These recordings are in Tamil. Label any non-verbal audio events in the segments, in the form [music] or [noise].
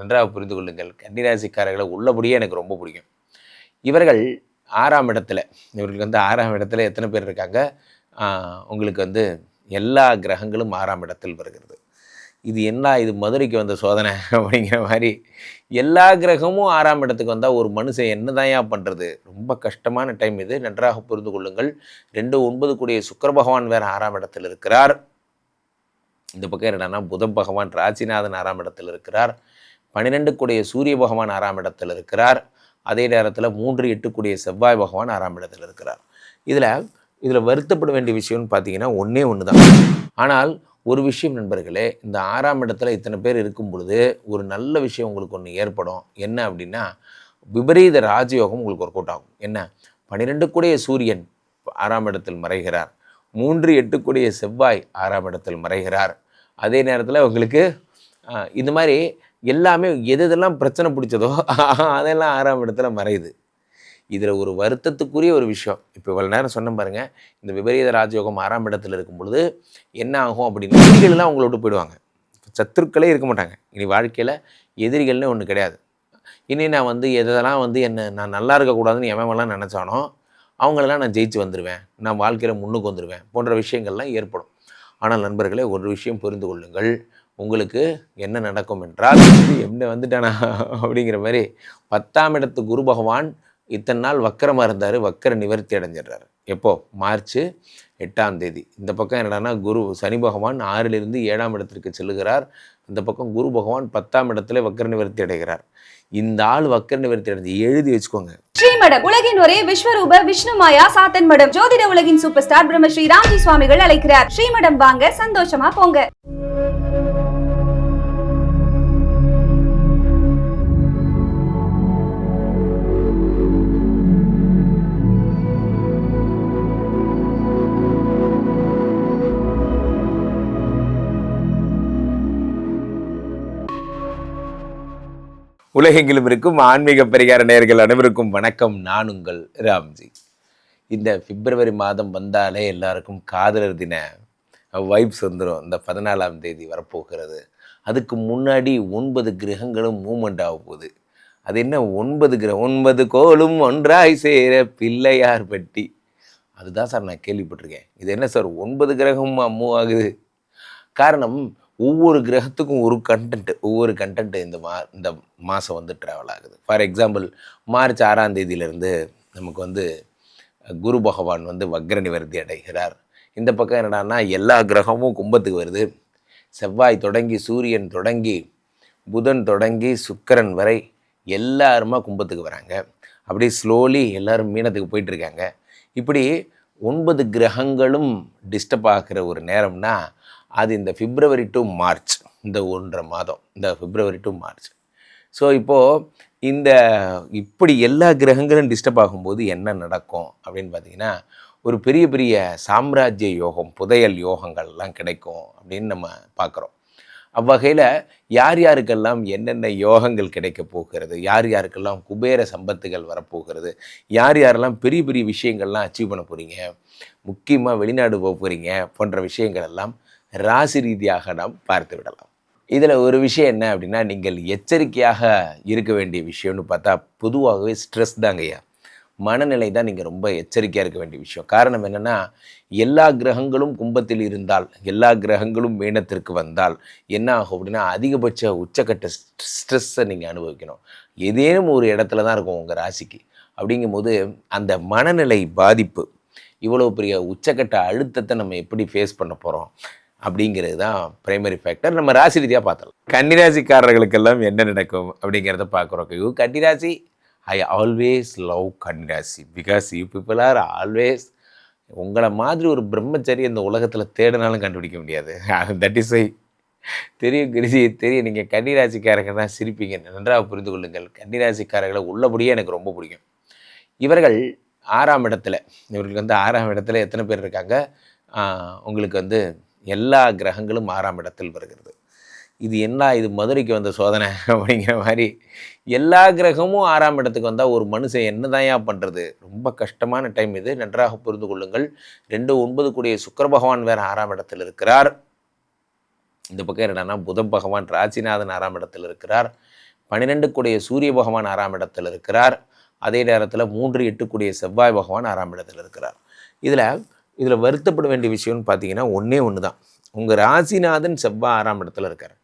நன்றாக புரிந்து கொள்ளுங்கள். கன்னிராசிக்காரர்களை உள்ளபடியே எனக்கு ரொம்ப பிடிக்கும். இவர்கள் ஆறாம் இடத்துல இவர்களுக்கு வந்து ஆறாம் இடத்துல எத்தனை பேர் இருக்காங்க? ஆஹ் உங்களுக்கு வந்து எல்லா கிரகங்களும் ஆறாம் இடத்தில் வருகிறது. இது என்ன இது மதுரைக்கு வந்த சோதனை அப்படிங்கிற மாதிரி எல்லா கிரகமும் ஆறாம் இடத்துக்கு வந்தால் ஒரு மனுஷன் என்னதான்யா பண்ணுறது ரொம்ப கஷ்டமான டைம் இது. நன்றாக புரிந்து கொள்ளுங்கள். ரெண்டு ஒன்பது கூடிய சுக்கர பகவான் வேறு ஆறாம் இடத்தில் இருக்கிறார். இந்த பக்கம் என்னன்னா புதன் பகவான் ராசிநாதன் ஆறாம் இடத்தில் இருக்கிறார். பன்னிரெண்டுக்குடைய கூடிய சூரிய பகவான் ஆறாம் இடத்தில் இருக்கிறார். அதே நேரத்தில் மூன்று எட்டு கூடிய செவ்வாய் பகவான் ஆறாம் இடத்தில் இருக்கிறார். இதில் இதில் வருத்தப்பட வேண்டிய விஷயம்னு பார்த்தீங்கன்னா ஒன்றே ஒன்று தான் ஆனால் ஒரு விஷயம் நண்பர்களே இந்த ஆறாம் இடத்துல இத்தனை பேர் இருக்கும் பொழுது ஒரு நல்ல விஷயம் உங்களுக்கு ஒன்று ஏற்படும். என்ன அப்படின்னா விபரீத ராஜயோகம் உங்களுக்கு ஒர்க் அவுட் ஆகும். என்ன? பன்னிரெண்டு கூடிய சூரியன் ஆறாம் இடத்தில் மறைகிறார். மூன்று எட்டு கூடிய செவ்வாய் ஆறாம் இடத்தில் மறைகிறார். அதே நேரத்தில் உங்களுக்கு இந்த மாதிரி எல்லாமே எது எதெல்லாம் பிரச்சனை பிடிச்சதோ [laughs] அதெல்லாம் ஆறாம் இடத்துல மறையுது. இதில் ஒரு வருத்தத்துக்குரிய ஒரு விஷயம். இப்போ இவ்வளோ நேரம் சொன்ன பாருங்க இந்த விபரீத ராஜயோகம் ஆறாம் இடத்துல இருக்கும் பொழுது என்ன ஆகும் அப்படின்னு எதிரிகள்லாம் அவங்கள விட்டு போயிடுவாங்க. சத்துருக்களே இருக்க மாட்டாங்க. இனி வாழ்க்கையில் எதிரிகள்னு ஒன்று கிடையாது. இனி நான் வந்து எதெல்லாம் வந்து என்ன நான் நல்லா இருக்கக்கூடாதுன்னு எவன்லாம் நினச்சானோ அவங்களெல்லாம் நான் ஜெயிச்சு வந்துடுவேன் நான் வாழ்க்கையில் முன்னுக்கு வந்துடுவேன் போன்ற விஷயங்கள்லாம் ஏற்படும். ஆனால் நண்பர்களே ஒரு விஷயம் புரிந்து கொள்ளுங்கள். உங்களுக்கு என்ன நடக்கும் என்றால் என்ன வந்துட்டானா? அப்படிங்கிற மாதிரி பத்தாம் இடத்து குரு பகவான் இத்தனை நாள் வக்கரமாக இருந்தார் வக்கர நிவர்த்தி அடைஞ்சிடுறாரு. எப்போ? மார்ச் எட்டாம் தேதி. இந்த பக்கம் என்னடான்னா குரு சனி பகவான் ஆறிலிருந்து ஏழாம் இடத்திற்கு செல்லுகிறார். இந்த பக்கம் குரு பகவான் பத்தாம் இடத்துல வக்கர நிவர்த்தி அடைகிறார். இந்த ஆள் வக்கர நிவர்த்தி அடைஞ்சு எழுதி வச்சுக்கோங்க. ஸ்ரீமடம் உலகின் ஒரே விஸ்வரூப விஷ்ணு மாயா சாத்தன் மடம். ஜோதிட உலகின் சூப்பர் ஸ்டார் பிரம்மஸ்ரீ ராம்ஜி சுவாமிகள் அழைக்கிறார். ஸ்ரீமடம் வாங்க சந்தோஷமா போங்க. உலகெங்கிலும் இருக்கும் ஆன்மீக பரிகார நேயர்கள் அனைவருக்கும் வணக்கம். நான் உங்கள் ராம்ஜி. இந்த பிப்ரவரி மாதம் வந்தாலே எல்லாருக்கும் காதலர் தின வைப்ஸ் வந்துடும் இந்த பதினாலாம் தேதி வரப்போகிறது. அதுக்கு முன்னாடி ஒன்பது கிரகங்களும் மூமெண்ட் ஆக போகுது. அது என்ன? ஒன்பது கிரகம் ஒன்பது கோலும் ஒன்றாய் சேர பிள்ளையார் பட்டி. அதுதான் சார் நான் கேள்விப்பட்டிருக்கேன். இது என்ன சார்? ஒன்பது கிரகம் மூவ் ஆகுது. காரணம் ஒவ்வொரு கிரகத்துக்கும் ஒரு கண்டென்ட் ஒவ்வொரு கண்டென்ட் இந்த மா இந்த மாதம் வந்து ட்ராவல் ஆகுது. ஃபார் எக்ஸாம்பிள் மார்ச் ஆறாம் தேதியிலேருந்து நமக்கு வந்து குரு பகவான் வந்து வக்ர நிவர்த்தி அடைகிறார். இந்த பக்கம் என்னடான்னா எல்லா கிரகமும் கும்பத்துக்கு வருது. செவ்வாய் தொடங்கி சூரியன் தொடங்கி புதன் தொடங்கி சுக்கரன் வரை எல்லாருமா கும்பத்துக்கு வராங்க. அப்படியே ஸ்லோலி எல்லோரும் மீனத்துக்கு போயிட்டுருக்காங்க. இப்படி ஒன்பது கிரகங்களும் டிஸ்டர்ப் ஆகிற ஒரு நேரம்னா அது இந்த பிப்ரவரி டு மார்ச் இந்த ஒன்றரை மாதம் இந்த பிப்ரவரி டு மார்ச் ஸோ இப்போது இந்த இப்படி எல்லா கிரகங்களும் டிஸ்டர்ப் ஆகும்போது என்ன நடக்கும் அப்படின்னு பார்த்தீங்கன்னா ஒரு பெரிய பெரிய சாம்ராஜ்ய யோகம் புதையல் யோகங்கள்லாம் கிடைக்கும் அப்படின்னு நம்ம பார்க்குறோம். அவ்வகையில் யார் யாருக்கெல்லாம் என்னென்ன யோகங்கள் கிடைக்க போகிறது யார் யாருக்கெல்லாம் குபேர சம்பத்துகள் வரப்போகிறது யார் யாரெல்லாம் பெரிய பெரிய விஷயங்கள்லாம் அச்சீவ் பண்ண போகிறீங்க முக்கியமாக வெளிநாடு போக போகிறீங்க போன்ற விஷயங்கள் எல்லாம் ராசி ரீதியாக நாம் பார்த்து விடலாம். இதில் ஒரு விஷயம் என்ன அப்படின்னா நீங்கள் எச்சரிக்கையாக இருக்க வேண்டிய விஷயம்னு பார்த்தா பொதுவாகவே ஸ்ட்ரெஸ் தாங்கய்யா மனநிலை தான் நீங்கள் ரொம்ப எச்சரிக்கையாக இருக்க வேண்டிய விஷயம். காரணம் என்னென்னா எல்லா கிரகங்களும் கும்பத்தில் இருந்தால் எல்லா கிரகங்களும் மீனத்திற்கு வந்தால் என்ன ஆகும் அப்படின்னா அதிகபட்ச உச்சக்கட்ட ஸ்ட்ரெஸ்ஸை நீங்கள் அனுபவிக்கணும். ஏதேனும் ஒரு இடத்துல தான் இருக்கும் உங்கள் ராசிக்கு. அப்படிங்கும்போது அந்த மனநிலை பாதிப்பு இவ்வளோ பெரிய உச்சக்கட்ட அழுத்தத்தை நம்ம எப்படி ஃபேஸ் பண்ண போகிறோம் அப்படிங்கிறது தான் பிரைமரி ஃபேக்டர் நம்ம ராசி ரீதியாக பார்த்தலாம் கன்னிராசிக்காரர்களுக்கெல்லாம் என்ன நடக்கும் அப்படிங்கிறத பார்க்குறோம். You Kanniraasi. I always love Kanniraasi. Because you people are always உங்களை மாதிரி ஒரு பிரம்மச்சரி இந்த உலகத்தில் தேடினாலும் கண்டுபிடிக்க முடியாது. தட் இஸ் ஐ தெரியும் கிரிஜி தெரியும். நீங்கள் கன்னிராசிக்காரங்க தான் சிரிப்பீங்க. நன்றாக புரிந்து கொள்ளுங்கள். கன்னிராசிக்காரர்களை உள்ளபடியே எனக்கு ரொம்ப பிடிக்கும். இவர்கள் ஆறாம் இடத்துல இவர்களுக்கு வந்து ஆறாம் இடத்துல எத்தனை பேர் இருக்காங்க? உங்களுக்கு வந்து எல்லா கிரகங்களும் ஆறாம் இடத்தில் வருகிறது. இது என்ன? இது மதுரைக்கு வந்த சோதனை அப்படிங்கிற மாதிரி எல்லா கிரகமும் ஆறாம் இடத்துக்கு வந்தால் ஒரு மனுஷன் என்னதான்யா பண்ணுறது ரொம்ப கஷ்டமான டைம் இது. நன்றாக புரிந்து கொள்ளுங்கள். ரெண்டு ஒன்பது கூடிய சுக்கிர பகவான் வேறு ஆறாம் இடத்தில் இருக்கிறார். இந்த பக்கம் என்னென்னா புத பகவான் ராசிநாதன் ஆறாம் இடத்தில் இருக்கிறார். பன்னிரெண்டு கூடிய சூரிய பகவான் ஆறாம் இடத்தில் இருக்கிறார். அதே நேரத்தில் மூன்று எட்டுக்குடிய செவ்வாய் பகவான் ஆறாம் இடத்தில் இருக்கிறார். இதில் இதில் வருத்தப்பட வேண்டிய விஷயம்னு பார்த்தீங்கன்னா ஒன்றே ஒன்று தான் உங்கள் ராசிநாதன் செவ்வாய் ஆறாம் இடத்துல இருக்கார்.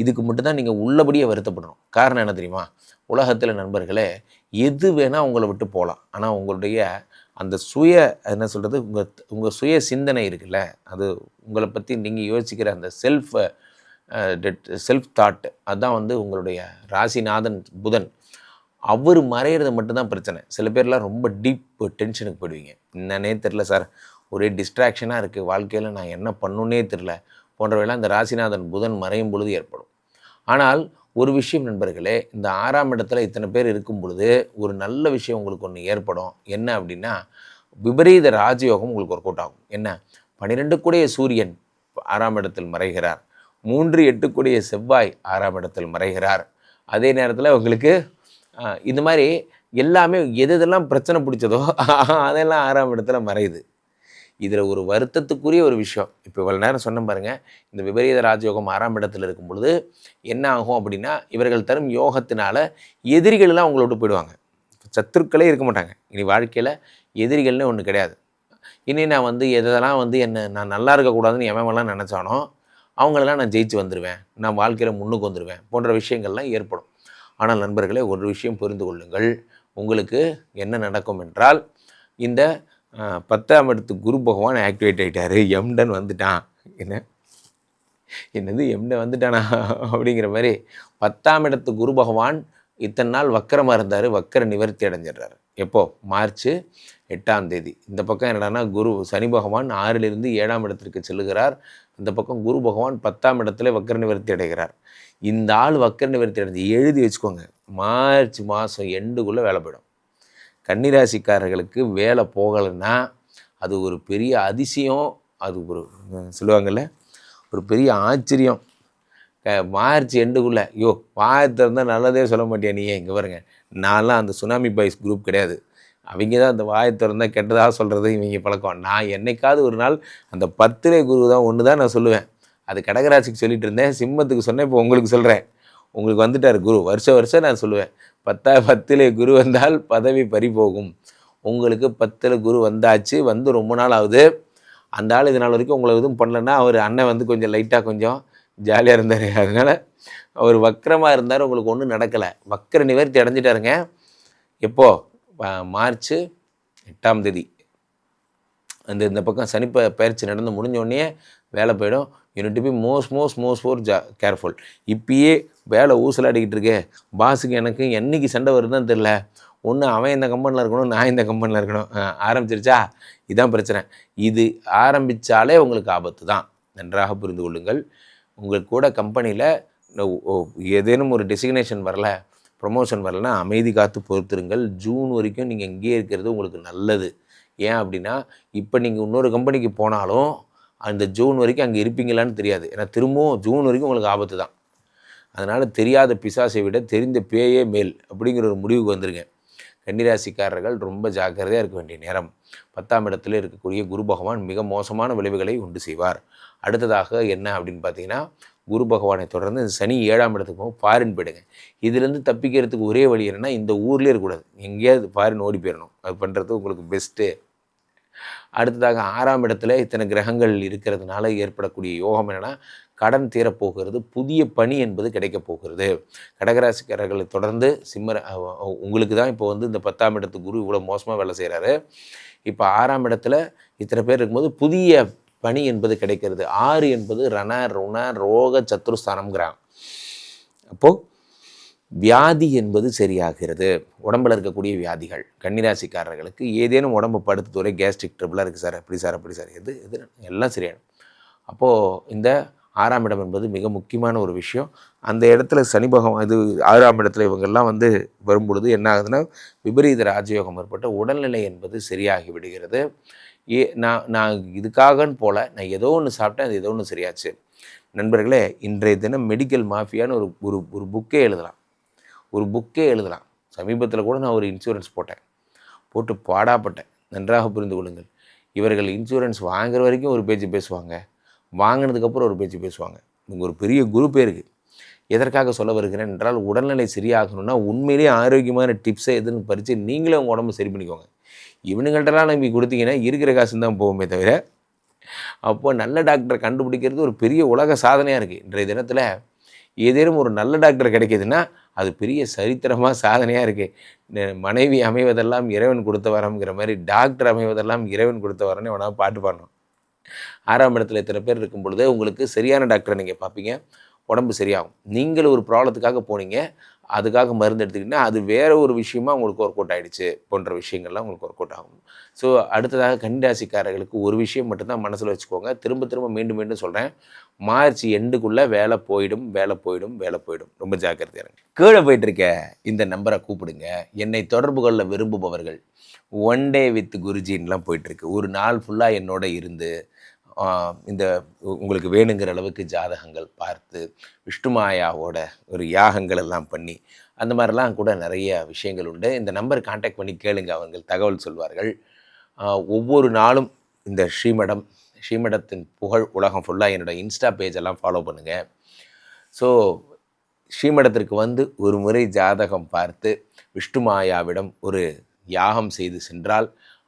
இதுக்கு மட்டும்தான் நீங்கள் உள்ளபடியே வருத்தப்படணும். காரணம் என்ன தெரியுமா? உலகத்தில் நண்பர்களே எது வேணால் உங்களை விட்டு போகலாம் ஆனால் உங்களுடைய அந்த சுய என்ன சொல்கிறது உங்கள் உங்கள் சுய சிந்தனை இருக்குல்ல அது உங்களை பற்றி நீங்கள் யோசிக்கிற அந்த செல்ஃப் செல்ஃப் தாட் அதுதான் வந்து உங்களுடைய ராசிநாதன் புதன். அவர் மறையிறது மட்டும்தான் பிரச்சனை. சில பேர்லாம் ரொம்ப டீப் டென்ஷனுக்கு போயிடுவீங்க. என்னன்னே தெரில சார் ஒரே டிஸ்ட்ராக்ஷனாக இருக்குது வாழ்க்கையில் நான் என்ன பண்ணுன்னே தெரில போன்றவையெல்லாம் இந்த ராசிநாதன் புதன் மறையும் பொழுது ஏற்படும். ஆனால் ஒரு விஷயம் நண்பர்களே இந்த ஆறாம் இடத்துல இத்தனை பேர் இருக்கும் பொழுது ஒரு நல்ல விஷயம் உங்களுக்கு ஒன்று ஏற்படும். என்ன அப்படின்னா விபரீத ராஜயோகம் உங்களுக்கு ஒர்க் அவுட் ஆகும். என்ன? பன்னிரெண்டு கூடிய சூரியன் ஆறாம் இடத்தில் மறைகிறார். மூன்று எட்டு கூடிய செவ்வாய் ஆறாம் இடத்தில் மறைகிறார். அதே நேரத்தில் உங்களுக்கு இந்த மாதிரி எல்லாமே எது எதெல்லாம் பிரச்சனை பிடிச்சதோ அதெல்லாம் ஆறாம் இடத்துல மறையுது. இதில் ஒரு வருத்தத்துக்குரிய ஒரு விஷயம். இப்போ இவ்வளோ நேரம் சொன்ன பாருங்கள் இந்த விபரீத ராஜயோகம் ஆறாம் இடத்துல இருக்கும் பொழுது என்ன ஆகும் அப்படின்னா இவர்கள் தரும் யோகத்தினால எதிரிகள்லாம் அவங்கள விட்டு போயிடுவாங்க. சத்துருக்களே இருக்க மாட்டாங்க. இனி வாழ்க்கையில் எதிரிகள்னு ஒன்று கிடையாது. இனி நான் வந்து எதெல்லாம் வந்து என்ன நான் நல்லா இருக்கக்கூடாதுன்னு எவன்லாம் நினச்சானோ அவங்களெல்லாம் நான் ஜெயிச்சு வந்துடுவேன் நான் வாழ்க்கையில் முன்னுக்கு வந்துடுவேன் போன்ற விஷயங்கள்லாம் ஏற்படும். ஆனால் நண்பர்களே ஒரு விஷயம் புரிந்து கொள்ளுங்கள். உங்களுக்கு என்ன நடக்கும் என்றால் இந்த பத்தாம் இடத்து குரு பகவான் ஆக்டிவேட் ஆகிட்டாரு எம்டன் வந்துட்டான். என்ன? என்னது எம்டன் வந்துட்டானா? அப்படிங்கிற மாதிரி பத்தாம் இடத்து குரு பகவான் இத்தனை நாள் வக்கரமாக இருந்தார். வக்கர நிவர்த்தி அடைஞ்சிடுறாரு. எப்போ? மார்ச் எட்டாம் தேதி. இந்த பக்கம் என்னடானா குரு சனி பகவான் ஆறிலிருந்து ஏழாம் இடத்திற்கு செல்லுகிறார். இந்த பக்கம் குரு பகவான் பத்தாம் இடத்துல வக்கர நிவர்த்தி அடைகிறார். இந்த ஆள் வக்கர நிவர்த்தி அடைஞ்சு எழுதி வச்சுக்கோங்க. மார்ச் மாதம் எண்டுக்குள்ளே வேலை போயிடும். கன்னிராசிக்காரர்களுக்கு வேலை போகலைன்னா அது ஒரு பெரிய அதிசயம். அது ஒரு சொல்லுவாங்கள்ல ஒரு பெரிய ஆச்சரியம். க- மார்ச் எண்டுக்குள்ளே ஐயோ வாயத்தை இருந்தால் நல்லதே சொல்ல மாட்டியா நீ இங்கே பாருங்க. நான்லாம் அந்த சுனாமி பாய்ஸ் குரூப் கிடையாது. அவங்க தான் அந்த வாயை திறந்தால் கெட்டதாக சொல்கிறது இவங்க பழக்கம். நான் என்னைக்காவது ஒரு நாள் அந்த பத்திரை குரு தான் ஒன்று தான் நான் சொல்லுவேன். அது கடகராசிக்கு சொல்லிட்டு இருந்தேன். சிம்மத்துக்கு சொன்னேன் இப்போ உங்களுக்கு சொல்கிறேன் உங்களுக்கு வந்துட்டார் குரு. வருஷம் வருஷம் நான் சொல்லுவேன். பத்தா பத்திலே குரு வந்தால் பதவி பறி போகும். உங்களுக்கு பத்தில் குரு வந்தாச்சு வந்து ரொம்ப நாள் ஆகுது. அந்த ஆள் இது நாள் வரைக்கும் உங்களை எதுவும் பண்ணலன்னா அவர் அண்ணன் வந்து கொஞ்சம் லைட்டாக கொஞ்சம் ஜாலியாக இருந்தார். அதனால் அவர் வக்கரமாக இருந்தார் உங்களுக்கு ஒன்றும் நடக்கலை. வக்கர நிவர்த்தி அடைஞ்சிட்டாருங்க. எப்போது மார்ச் எட்டாம் தேதி. அந்த இந்த பக்கம் சனி ப- பயிற்சி நடந்து முடிஞ்சோடனே வேலை போயிடும். You need be most most most four ஜா கேர்ஃபுல் இப்பயே வேலை ஊசலாடிக்கிட்டு இருக்கே. பாஸுக்கு எனக்கு என்னைக்கு சண்டை வருதுன்னு தெரில ஒன்று அவன் இந்த கம்பெனியில் இருக்கணும் நான் இந்த கம்பெனியில் இருக்கணும். ஆரம்பிச்சிருச்சா? இதுதான் பிரச்சனை. இது ஆரம்பித்தாலே உங்களுக்கு ஆபத்து தான். நன்றாக புரிந்து கொள்ளுங்கள். உங்களுக்கு கூட கம்பெனியில் ஏதேனும் ஒரு டெசிக்னேஷன் வரல ப்ரொமோஷன் வரலன்னா அமைதி காத்து பொறுத்துருங்கள். ஜூன் வரைக்கும் நீங்கள் இங்கேயே இருக்கிறது உங்களுக்கு நல்லது. ஏன் அப்படின்னா இப்போ நீங்கள் இன்னொரு கம்பெனிக்கு போனாலும் அந்த ஜூன் வரைக்கும் அங்கே இருப்பீங்களான்னு தெரியாது. ஏன்னா திரும்பவும் ஜூன் வரைக்கும் உங்களுக்கு ஆபத்து தான். அதனால் தெரியாத பிசாசை விட தெரிந்த பேயே மேல் அப்படிங்கிற ஒரு முடிவுக்கு வந்திருக்கேன். கன்னிராசிக்காரர்கள் ரொம்ப ஜாக்கிரதையாக இருக்க வேண்டிய நேரம். பத்தாம் இடத்துல இருக்கக்கூடிய குரு பகவான் மிக மோசமான விளைவுகளை உண்டு செய்வார். அடுத்ததாக என்ன அப்படின்னு பார்த்தீங்கன்னா குரு பகவானை தொடர்ந்து இந்த சனி ஏழாம் இடத்துக்கு போகும். ஃபாரின் போயிடுங்க. இதுலேருந்து தப்பிக்கிறதுக்கு ஒரே வழி என்னென்னா இந்த ஊர்லேயே இருக்கக்கூடாது. எங்கேயாவது ஃபாரின் ஓடி போயிடணும் அது பண்ணுறது உங்களுக்கு பெஸ்ட்டு அடுத்ததாக ஆறாம் இடத்துல இத்தனை கிரகங்கள் இருக்கிறதுனால ஏற்படக்கூடிய யோகம் என்னென்னா கடன் தீரப்போகிறது புதிய பணி என்பது கிடைக்கப் போகிறது. கடகராசிக்காரர்களை தொடர்ந்து சிம்மர உங்களுக்கு தான் இப்போ வந்து இந்த பத்தாம் இடத்து குரு இவ்வளோ மோசமாக வேலை செய்கிறாரு இப்போ ஆறாம் இடத்துல இத்தனை பேர் இருக்கும்போது புதிய பணி என்பது கிடைக்கிறது. ஆறு என்பது ரண ருண ரோக சத்ருஸ்தானம்ங்கிறாங்க அப்போது வியாதி என்பது சரியாகிறது. உடம்புல இருக்கக்கூடிய வியாதிகள் கன்னிராசிக்காரர்களுக்கு ஏதேனும் உடம்பு படுத்து துறை கேஸ்ட்ரிக் ட்ரிபிளாக இருக்குது சார் அப்படி சார் அப்படி சார் எது எது எல்லாம் சரியாயிடும். அப்போது இந்த ஆறாம் இடம் என்பது மிக முக்கியமான ஒரு விஷயம். அந்த இடத்துல சனி பகவான் இது ஆறாம் இடத்துல இவங்கெல்லாம் வந்து வரும்பொழுது என்ன ஆகுதுன்னா விபரீத ராஜயோகம் ஏற்பட்டு உடல்நிலை என்பது சரியாகி விடுகிறது. ஏ நான் நான் இதுக்காகன்னு போல நான் ஏதோ ஒன்று சாப்பிட்டேன் அது ஏதோ ஒன்று சரியாச்சு. நண்பர்களே இன்றைய தினம் மெடிக்கல் மாஃபியான்னு ஒரு ஒரு ஒரு புக்கே எழுதலாம். ஒரு புக்கே எழுதலாம். சமீபத்தில் கூட நான் ஒரு இன்சூரன்ஸ் போட்டேன். போட்டு பாடாப்பட்டேன். நன்றாக புரிந்து கொள்ளுங்கள். இவர்கள் இன்சூரன்ஸ் வாங்குற வரைக்கும் ஒரு பேச்சு பேசுவாங்க. வாங்கினதுக்கப்புறம் ஒரு பேச்சு பேசுவாங்க. இங்கே ஒரு பெரிய குரூப்பே இருக்குது எதற்காக சொல்ல வருகிறேன் என்றால் உடல்நிலை சரியாகணும்னா உண்மையிலேயே ஆரோக்கியமான டிப்ஸை எதுன்னு பறித்து நீங்களே உங்கள் உடம்பு சரி பண்ணிக்கோங்க. இவனுங்கள்ட்டலாம் நம்பி கொடுத்தீங்கன்னா இருக்கிற காசு தான் போகுமே தவிர அப்போது நல்ல டாக்டரை கண்டுபிடிக்கிறது ஒரு பெரிய உலக சாதனையாக இருக்குது இன்றைய தினத்தில் ஏதேனும் ஒரு நல்ல டாக்டர் கிடைக்கிதுன்னா அது பெரிய சரித்திரமாக சாதனையாக இருக்குது மனைவி அமைவதெல்லாம் இறைவன் கொடுத்த வரம்ங்கிற மாதிரி டாக்டர் அமைவதெல்லாம் இறைவன் கொடுத்த வரன்னு வேணால் பாட்டு பாடணும். ஆறாம் இடத்துல இத்தனை பேர் இருக்கும் பொழுது உங்களுக்கு சரியான டாக்டரை நீங்கள் பார்ப்பீங்க. உடம்பு சரியாகும். நீங்கள் ஒரு ப்ராப்ளத்துக்காக போனீங்க. அதுக்காக மருந்து எடுத்துக்கிட்டீங்கன்னா அது வேறு ஒரு விஷயமா உங்களுக்கு ஒர்க் அவுட் ஆகிடுச்சு போன்ற விஷயங்கள்லாம் உங்களுக்கு ஒர்க் அவுட் ஆகும். ஸோ அடுத்ததாக கன்னிராசிக்காரர்களுக்கு ஒரு விஷயம் மட்டும்தான் மனசில் வச்சுக்கோங்க. திரும்ப திரும்ப மீண்டும் மீண்டும் சொல்கிறேன் மார்ச் எண்டுக்குள்ளே வேலை போயிடும் வேலை போயிடும் வேலை போயிடும். ரொம்ப ஜாக்கிரதையாக இருங்க. கீழே போயிட்டுருக்க இந்த நம்பரை கூப்பிடுங்க. என்னை தொடர்பு கொள்ள விரும்புபவர்கள். ஒன் டே வித் குருஜின்லாம் போயிட்டுருக்கு. ஒரு நாள் ஃபுல்லாக என்னோட இருந்து இந்த உ- உங்களுக்கு வேணுங்கிற அளவுக்கு ஜாதகங்கள் பார்த்து விஷ்ணுமாயாவோட ஒரு யாகங்கள் எல்லாம் பண்ணி அந்த மாதிரிலாம் கூட நிறைய விஷயங்கள் உண்டு. இந்த நம்பர் காண்டாக்ட் பண்ணி கேளுங்க அவர்கள் தகவல் சொல்வார்கள். ஒவ்வொரு நாளும் இந்த ஸ்ரீமடம் ஸ்ரீமடத்தின் புகழ் உலகம் ஃபுல்லாக என்னோட இன்ஸ்டா பேஜ் எல்லாம் ஃபாலோ பண்ணுங்கள் ஸோ ஸ்ரீமடத்திற்கு வந்து ஒரு முறை ஜாதகம் பார்த்து விஷ்ணுமாயாவிடம் ஒரு யாகம் செய்து சென்றால்